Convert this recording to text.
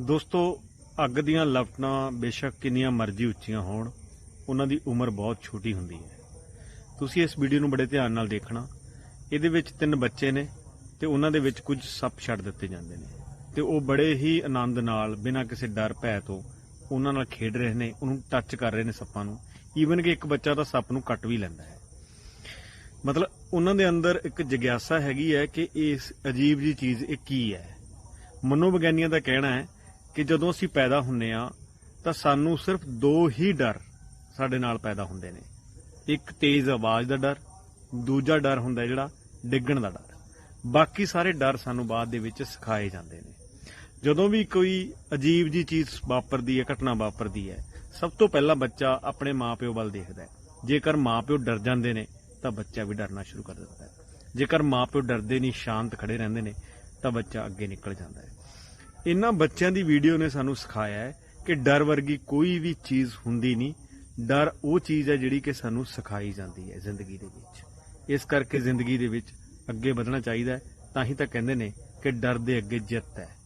ਦੋਸਤੋ, ਅੱਗ ਦੀਆਂ ਲਪਟਾਂ ਬੇਸ਼ੱਕ ਕਿੰਨੀਆਂ ਮਰਜ਼ੀ ਉੱਚੀਆਂ ਹੋਣ, ਉਹਨਾਂ ਦੀ ਉਮਰ ਬਹੁਤ ਛੋਟੀ ਹੁੰਦੀ ਹੈ। ਤੁਸੀਂ ਇਸ ਵੀਡੀਓ ਨੂੰ ਬੜੇ ਧਿਆਨ ਨਾਲ ਦੇਖਣਾ। ਇਹਦੇ ਵਿੱਚ ਤਿੰਨ ਬੱਚੇ ਨੇ ਤੇ ਉਹਨਾਂ ਦੇ ਵਿੱਚ ਕੁਝ ਸੱਪ ਛੱਡ ਦਿੱਤੇ ਜਾਂਦੇ ਨੇ। ਤੇ ਉਹ ਬੜੇ ਹੀ ਆਨੰਦ ਨਾਲ, ਬਿਨਾਂ ਕਿਸੇ ਡਰ ਭੈ ਤੋਂ ਉਹਨਾਂ ਨਾਲ ਖੇਡ ਰਹੇ ਨੇ, ਉਹਨੂੰ ਟੱਚ ਕਰ ਰਹੇ ਨੇ ਸੱਪਾਂ ਨੂੰ। ਈਵਨ ਕਿ ਇੱਕ ਬੱਚਾ ਤਾਂ ਸੱਪ ਨੂੰ ਕੱਟ ਵੀ ਲੈਂਦਾ ਹੈ। ਮਤਲਬ, ਉਹਨਾਂ ਦੇ ਅੰਦਰ ਇੱਕ ਜਿਗਿਆਸਾ ਹੈਗੀ ਹੈ ਕਿ ਇਸ ਅਜੀਬ ਜੀ ਚੀਜ਼ ਇਹ ਕੀ ਹੈ। ਮਨੋਵਿਗਿਆਨੀਆਂ ਦਾ ਕਹਿਣਾ ਹੈ ਕਿ ਜਦੋਂ ਅਸੀਂ ਪੈਦਾ ਹੁੰਨੇ ਆ, ਤਾਂ ਸਾਨੂੰ ਸਿਰਫ ਦੋ ਹੀ ਡਰ ਸਾਡੇ ਨਾਲ ਪੈਦਾ ਹੁੰਦੇ ਨੇ। ਇੱਕ ਤੇਜ਼ ਆਵਾਜ਼ ਦਾ ਡਰ, ਦੂਜਾ ਡਰ ਹੁੰਦਾ ਜਿਹੜਾ ਡਿੱਗਣ ਦਾ ਡਰ। ਬਾਕੀ ਸਾਰੇ ਡਰ ਸਾਨੂੰ ਬਾਅਦ ਦੇ ਵਿੱਚ ਸਿਖਾਏ ਜਾਂਦੇ ਨੇ। ਜਦੋਂ ਵੀ ਕੋਈ ਅਜੀਬ ਜੀ ਚੀਜ਼ ਵਾਪਰਦੀ ਹੈ, ਘਟਨਾ ਵਾਪਰਦੀ ਹੈ, ਸਭ ਤੋਂ ਪਹਿਲਾਂ ਬੱਚਾ ਆਪਣੇ ਮਾਪਿਓ ਵੱਲ ਦੇਖਦਾ ਹੈ। ਜੇਕਰ ਮਾਪਿਓ ਡਰ ਜਾਂਦੇ ਨੇ, ਤਾਂ ਬੱਚਾ ਵੀ ਡਰਨਾ ਸ਼ੁਰੂ ਕਰ ਦਿੰਦਾ ਹੈ। ਜੇਕਰ ਮਾਪਿਓ ਡਰਦੇ ਨਹੀਂ, ਸ਼ਾਂਤ ਖੜੇ ਰਹਿੰਦੇ ਨੇ, ਤਾਂ ਬੱਚਾ ਅੱਗੇ ਨਿਕਲ ਜਾਂਦਾ ਹੈ। ਇਹਨਾਂ ਬੱਚਿਆਂ ਦੀ ਵੀਡੀਓ ਨੇ ਸਾਨੂੰ ਸਿਖਾਇਆ ਹੈ ਕਿ ਡਰ ਵਰਗੀ ਕੋਈ ਵੀ ਚੀਜ਼ ਹੁੰਦੀ ਨਹੀਂ। ਡਰ ਉਹ ਚੀਜ਼ ਹੈ ਜਿਹੜੀ ਕਿ ਸਾਨੂੰ ਸਿਖਾਈ ਜਾਂਦੀ ਹੈ ਜ਼ਿੰਦਗੀ ਦੇ ਵਿੱਚ। ਇਸ ਕਰਕੇ ਜ਼ਿੰਦਗੀ ਦੇ ਵਿੱਚ ਅੱਗੇ ਵਧਣਾ ਚਾਹੀਦਾ ਹੈ। ਤਾਂ ਹੀ ਤਾਂ ਕਹਿੰਦੇ ਨੇ ਕਿ ਡਰ ਦੇ ਅੱਗੇ ਜਿੱਤ ਹੈ।